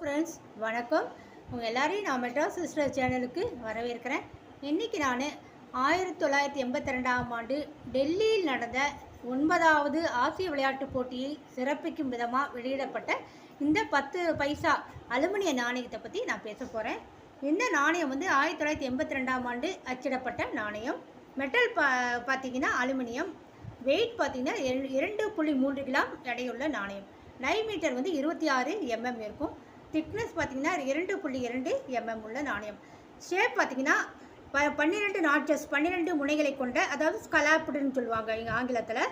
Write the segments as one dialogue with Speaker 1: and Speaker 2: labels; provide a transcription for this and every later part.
Speaker 1: Friends வணக்கம். உங்கள் எல்லாரையும் நான் மெட்ராஸ் சிஸ்டர் சேனலுக்கு வரவேற்கிறேன். இன்றைக்கி நான் ஆயிரத்தி தொள்ளாயிரத்தி எண்பத்தி ரெண்டாம் ஆண்டு டெல்லியில் நடந்த ஒன்பதாவது ஆசிய விளையாட்டுப் போட்டியை சிறப்பிக்கும் விதமாக வெளியிடப்பட்ட இந்த பத்து பைசா அலுமினிய நாணயத்தை பற்றி நான் பேச போகிறேன் இந்த நாணயம் வந்து ஆயிரத்தி தொள்ளாயிரத்தி எண்பத்தி ரெண்டாம் ஆண்டு அச்சிடப்பட்ட நாணயம். மெட்டல் பா பார்த்தீங்கன்னா அலுமினியம். வெயிட் பார்த்தீங்கன்னா இரண்டு புள்ளி மூன்று கிராம் எடையுள்ள நாணயம். லைவ் மீட்டர் வந்து இருபத்தி ஆறு எம்எம் இருக்கும். திக்னஸ் பார்த்தீங்கன்னா இரண்டு புள்ளி இரண்டு எம்எம் உள்ள நாணயம். ஷேப் பார்த்தீங்கன்னா ப பன்னிரெண்டு நாட்சஸ் பன்னிரெண்டு முனைகளை கொண்ட அதாவது ஸ்கலாப்டுன்னு சொல்லுவாங்க இங்கே ஆங்கிலத்தில்.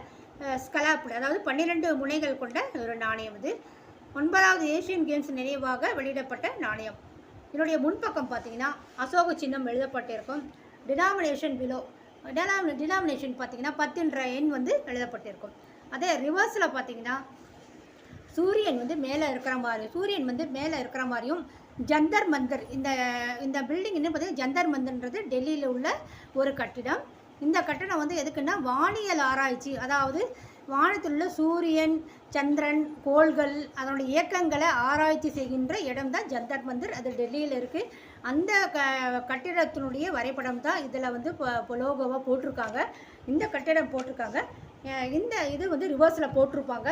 Speaker 1: ஸ்கலாப்டு அதாவது பன்னிரெண்டு முனைகள் கொண்ட ஒரு நாணயம் இது. ஒன்பதாவது ஏஷியன் கேம்ஸ் நினைவாக வெளியிடப்பட்ட நாணயம். இதனுடைய முன்பக்கம் பார்த்திங்கன்னா அசோக சின்னம் எழுதப்பட்டிருக்கும். டினாமினேஷன் பிலோ டினாமினேஷன் பார்த்தீங்கன்னா பத்துன்ற எண் வந்து எழுதப்பட்டிருக்கும். அதே ரிவர்ஸில் பார்த்தீங்கன்னா சூரியன் வந்து மேலே இருக்கிற மாதிரி சூரியன் வந்து மேலே இருக்கிற மாதிரியும் ஜந்தர் மந்தர் இந்த இந்த பில்டிங் என்ன பார்த்தீங்கன்னா ஜந்தர் மந்தர்ன்றது டெல்லியில் உள்ள ஒரு கட்டிடம். இந்த கட்டிடம் வந்து எதுக்குன்னா வானியல் ஆராய்ச்சி அதாவது வானத்தில் உள்ள சூரியன் சந்திரன் கோள்கள் அதனுடைய இயக்கங்களை ஆராய்ச்சி செய்கின்ற இடம் தான் ஜந்தர் மந்திர். அது டெல்லியில் இருக்குது அந்த க கட்டிடத்தினுடைய வரைபடம் தான் இதில் வந்து லோகோவாக போட்டிருக்காங்க. இந்த கட்டிடம் போட்டிருக்காங்க. இந்த இது வந்து ரிவர்ஸில் போட்டிருப்பாங்க.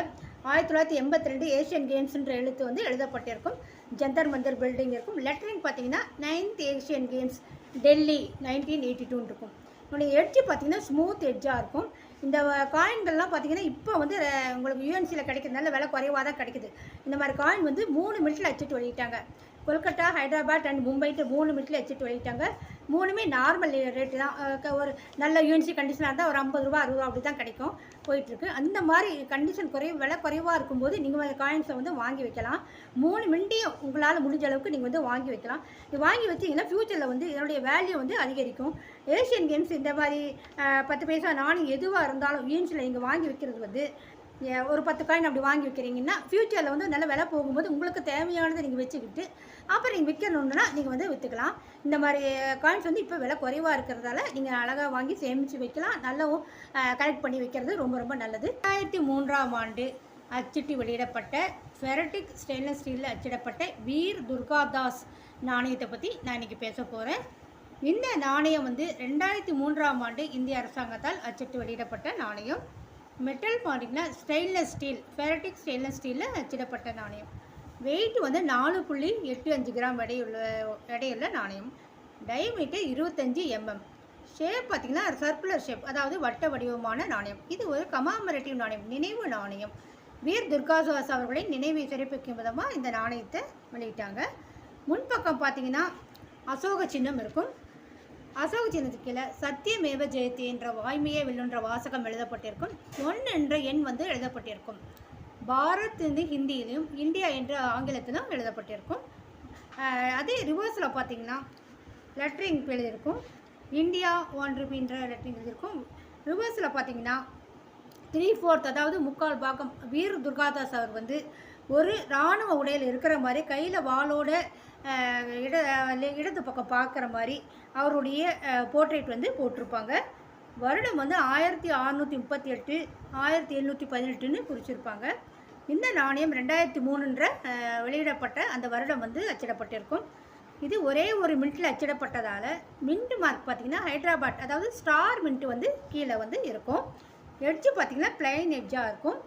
Speaker 1: ஆயிரத்தி தொள்ளாயிரத்தி எண்பத்தி ரெண்டு ஏஷியன் கேம்ஸ்ன்ற எழுத்து வந்து எழுதப்பட்டிருக்கும். ஜந்தர் மந்தர் பில்டிங் இருக்கும். லெட்டரிங் பார்த்தீங்கன்னா ninth Asian games Delhi nineteen eighty two இருக்கும். உங்களுடைய எட்ஜ் பார்த்தீங்கன்னா ஸ்மூத் எட்ஜாக இருக்கும். இந்த காயின்கள்லாம் பார்த்தீங்கன்னா இப்போ வந்து உங்களுக்கு யூஎன்சியில் கிடைக்கிறதுனால விலை குறைவாக தான் கிடைக்குது. இந்த மாதிரி காயின் வந்து மூணு மினிட்ல அச்சுட்டு வெளியிட்டாங்க. கொல்கட்டா ஹைதராபாத் அண்ட் மும்பைட்டு மூணு மினிட்ல அச்சுட்டு வெளியிட்டாங்க. மூணுமே நார்மல் ரேட்டு தான். க- ஒரு நல்ல யூஎன்சி கண்டிஷனாக இருந்தால் ஒரு ஐம்பது ரூபா அறுபது ரூபா அப்படி தான் கிடைக்கும். போயிட்டுருக்கு. அந்த மாதிரி கண்டிஷன் குறை விலை குறைவாக இருக்கும்போது நீங்கள் காயின்ஸை வந்து வாங்கி வைக்கலாம். மூணு மினிட்டையும் உங்களால் முடிஞ்ச அளவுக்கு நீங்கள் வந்து வாங்கி வைக்கலாம். இது வாங்கி வச்சிங்கன்னா ஃப்யூச்சரில் வந்து இதனுடைய வேல்யூ வந்து அதிகரிக்கும். ஏஷியன் கேம்ஸ் இந்த மாதிரி பத்து பைசா நாணயம் எதுவாக இருந்தாலும் யூஎன்சியில் நீங்கள் வாங்கி வைக்கிறது வந்து ஒரு பத்து காயின் அப்படி வாங்கி வைக்கிறீங்கன்னா ஃப்யூச்சரில் வந்து நல்ல விலை போகும்போது உங்களுக்கு தேவையானதை நீங்கள் வச்சுக்கிட்டு அப்புறம் நீங்கள் விற்கணுன்னா நீங்கள் வந்து விற்றுக்கலாம் இந்த மாதிரி காயின்ஸ் வந்து இப்போ விலை குறைவாக இருக்கிறதால நீங்கள் அழகாக வாங்கி சேமித்து வைக்கலாம். நல்லாவும் கலெக்ட் பண்ணி வைக்கிறது ரொம்ப ரொம்ப நல்லது. ரெண்டாயிரத்தி மூன்றாம் ஆண்டு அச்சிட்டு வெளியிடப்பட்ட ஃபெரட்டிக் ஸ்டெயின்லெஸ் ஸ்டீலில் அச்சிடப்பட்ட வீர் துர்காதாஸ் நாணயத்தை பற்றி நான் இன்றைக்கி பேச போகிறேன் இந்த நாணயம் வந்து ரெண்டாயிரத்தி மூன்றாம் ஆண்டு இந்திய அரசாங்கத்தால் அச்சிட்டு வெளியிடப்பட்ட நாணயம். மெட்டல் பார்த்தீங்கன்னா ஸ்டெயின்லெஸ் ஸ்டீல் ஃபெரட்டிக் ஸ்டெயின்லெஸ் ஸ்டீலில் அச்சிடப்பட்ட நாணயம். வெயிட் வந்து நாலு புள்ளி எட்டு அஞ்சு கிராம் எடையுள்ள எடையுள்ள நாணயம். டயமீட்டர் இருபத்தஞ்சி எம்எம் ஷேப் பார்த்திங்கன்னா சர்க்குலர் ஷேப் அதாவது வட்ட வடிவமான நாணயம். இது ஒரு கமாமரேட்டிவ் நாணயம் நினைவு நாணயம். வீர் துர்காசுவாஸ் அவர்களின் நினைவை சிறப்பிக்கும் விதமாக இந்த நாணயத்தை வெளியிட்டாங்க. முன்பக்கம் பார்த்தீங்கன்னா அசோக சின்னம் இருக்கும். அசோக சின்னத்துக்கு கீழே சத்தியமேவ ஜெயத்தி என்ற வாய்மையே வெல்லுன்ற வாசகம் எழுதப்பட்டிருக்கும். ஒன் என்ற எண் வந்து எழுதப்பட்டிருக்கும். பாரத் வந்து ஹிந்தியிலும் இந்தியா என்ற ஆங்கிலத்திலும் எழுதப்பட்டிருக்கும். அதே ரிவர்ஸில் பார்த்தீங்கன்னா லெட்டரிங் எழுதியிருக்கும். இந்தியா ஒன் ருபின்ற லெட்டரிங் எழுதியிருக்கும். ரிவர்ஸில் பார்த்தீங்கன்னா த்ரீ ஃபோர்த் அதாவது முக்கால் பாகம் வீர் துர்காதாஸ் அவர் வந்து ஒரு இராணுவ உடையில் இருக்கிற மாதிரி கையில் வாளோட இட இடது பக்கம் பார்க்குற மாதிரி அவருடைய போர்ட்ரேட் வந்து போட்டிருப்பாங்க. வருடம் வந்து ஆயிரத்தி அறநூற்றி முப்பத்தி எட்டு ஆயிரத்தி எழுநூற்றி பதினெட்டுன்னு குறிச்சிருப்பாங்க. இந்த நாணயம் ரெண்டாயிரத்தி மூணுன்ற வெளியிடப்பட்ட அந்த வருடம் வந்து அச்சிடப்பட்டிருக்கும். இது ஒரே ஒரு மின்ட்டில் அச்சிடப்பட்டதால் மின்ட் மார்க் பார்த்திங்கன்னா ஹைதராபாத் அதாவது ஸ்டார் மின்ட் வந்து கீழே வந்து இருக்கும். எட்ஜு பார்த்திங்கன்னா பிளைன் எட்ஜாக இருக்கும்.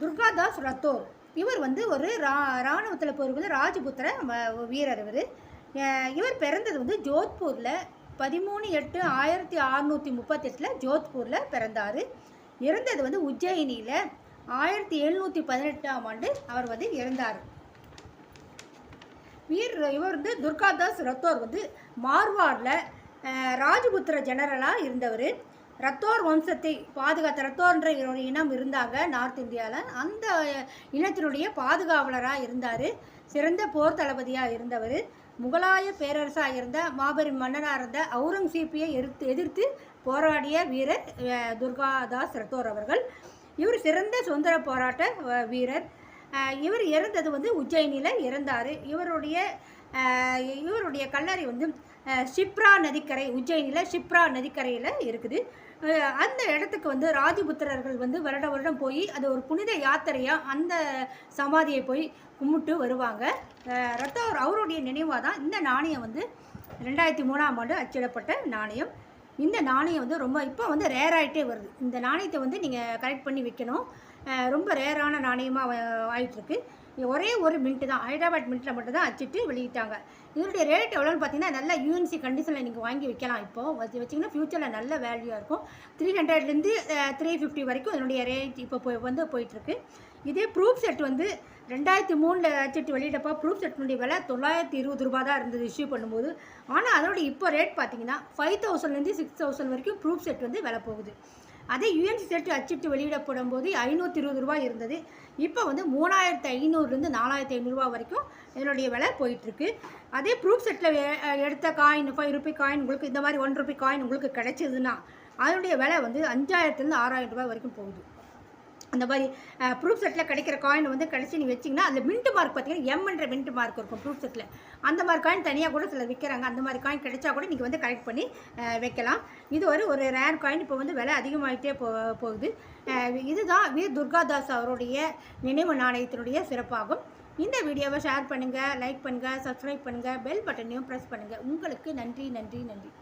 Speaker 1: துர்காதாஸ் ரத்தோர் இவர் வந்து ஒரு ரா இராணுவத்தில் வந்து ராஜபுத்திர வீரர் இவர். இவர் பிறந்தது வந்து ஜோத்பூரில் பதிமூணு எட்டு ஆயிரத்தி அறநூற்றி முப்பத்தெட்டில் ஜோத்பூரில் பிறந்தார். இறந்தது வந்து உஜ்ஜயினியில் ஆயிரத்தி எழுநூற்றி பதினெட்டாம் ஆண்டு அவர் வந்து இறந்தார். வீர் இவர் வந்து துர்காதாஸ் ரத்தோர் வந்து மார்வாரில் ராஜபுத்திர ஜெனரலாக இருந்தவர். ரத்தோர் வம்சத்தை பாதுகாத்த ரத்தோர்ன்ற ஒரு இனம் இருந்தாங்க நார்த் இந்தியாவில் அந்த இனத்தினுடைய பாதுகாவலராக இருந்தார். சிறந்த போர் தளபதியாக இருந்தவர். முகலாய பேரரசாக இருந்த மாபெரும் மன்னராக இருந்த அவுரங்கசீப்பியை எதிர்த்து எதிர்த்து போராடிய வீரர் துர்காதாஸ் ரத்தோர் அவர்கள். இவர் சிறந்த சுதந்திர போராட்ட வீரர். இவர் இறந்தது வந்து உஜ்ஜயினியில் இறந்தார். இவருடைய இவருடைய கல்லறை வந்து ஷிப்ரா நதிக்கரை உஜ்ஜயினியில் ஷிப்ரா நதிக்கரையில் இருக்குது. அந்த இடத்துக்கு வந்து ராஜபுத்திரர்கள் வந்து வருட வருடம் போய் அது ஒரு புனித யாத்திரையாக அந்த சமாதியை போய் கும்பிட்டு வருவாங்க. அஹ் ரத்தவர் அவருடைய நினைவாக தான் இந்த நாணயம் வந்து ரெண்டாயிரத்தி மூணாம் ஆண்டு அச்சிடப்பட்ட நாணயம். இந்த நாணயம் வந்து ரொம்ப இப்போ வந்து ரேர் ஆகிட்டே வருது. இந்த நாணயத்தை வந்து நீங்கள் கரெக்ட் பண்ணி வைக்கணும். ரொம்ப ரேரான நாணயமாக ஆகிட்டுருக்கு ஒரே ஒரு மின்ட்டு தான். ஹைதராபாத் மின்ட்டில் மட்டும் தான் அச்சிட்டு வெளியிட்டாங்க. இதனுடைய ரேட் எவ்வளோன்னு பார்த்தீங்கன்னா நல்ல யூஎன்சி கண்டிஷனில் நீங்கள் வாங்கி வைக்கலாம் இப்போது வச்சு வச்சிங்கன்னா ஃப்யூச்சரில் நல்ல வேல்யூவாக இருக்கும். த்ரீ ஹண்ட்ரட்லேருந்து த்ரீ ஃபிஃப்டி வரைக்கும் இதனுடைய ரேட் இப்போ போய் வந்து போயிட்டுருக்கு இதே ப்ரூஃப் செட் வந்து ரெண்டாயிரத்தி மூணில் அச்சிட்டு வெளியிட்டப்போ ப்ரூஃப் செட்டினுடைய விலை தொள்ளாயிரத்தி இருபது ரூபா தான் இருந்தது இஷ்யூ பண்ணும்போது. ஆனால் அதோட இப்போ ரேட் பார்த்தீங்கன்னா ஃபைவ் தௌசண்ட்லேருந்து சிக்ஸ் தௌசண்ட் வரைக்கும் ப்ரூஃப் செட் வந்து விலை போகுது. அதே யூஎன்சி செட்டு அச்சிட்டு வெளியிடப்படும் போது ஐநூற்றி இருபது ரூபாய் இருந்தது. இப்போ வந்து மூணாயிரத்து ஐநூறுலேருந்து நாலாயிரத்தி ஐநூறுரூவா வரைக்கும் இதனுடைய விலை போயிட்டுருக்கு. அதே ப்ரூஃப் செட்டில் எடுத்த காயின் ஃபைவ் ருபி காயின் உங்களுக்கு இந்த மாதிரி ஒன் ருபி காயின் உங்களுக்கு கிடைச்சதுன்னா அதனுடைய விலை வந்து அஞ்சாயிரத்துலேருந்து ஆறாயிரம் ரூபாய் வரைக்கும் போகுது. அந்த மாதிரி ப்ரூஃப் செட்டில் கிடைக்கிற காயின் வந்து கடைசி நீ வச்சிங்கன்னா அதில் மின்ட் மார்க் பார்த்தீங்கன்னா எம்ன்ற மின்ட் மார்க் இருக்கும் ப்ரூஃப் செட்டில் அந்த மாதிரி காயின் தனியாக கூட சிலர் விற்கிறாங்க அந்த மாதிரி காயின் கிடைச்சா கூட நீங்கள் வந்து கலெக்ட் பண்ணி வைக்கலாம். இது ஒரு ஒரு ரேர் காயின் இப்போ வந்து விலை அதிகமாகிட்டே போ போகுது. இதுதான் வீர் துர்காதாஸ் அவருடைய நினைவு நாணயத்தினுடைய சிறப்பாகும். இந்த வீடியோவை ஷேர் பண்ணுங்கள் லைக் பண்ணுங்கள் சப்ஸ்கிரைப் பண்ணுங்கள் பெல் பட்டனையும் ப்ரெஸ் பண்ணுங்கள் உங்களுக்கு நன்றி நன்றி நன்றி.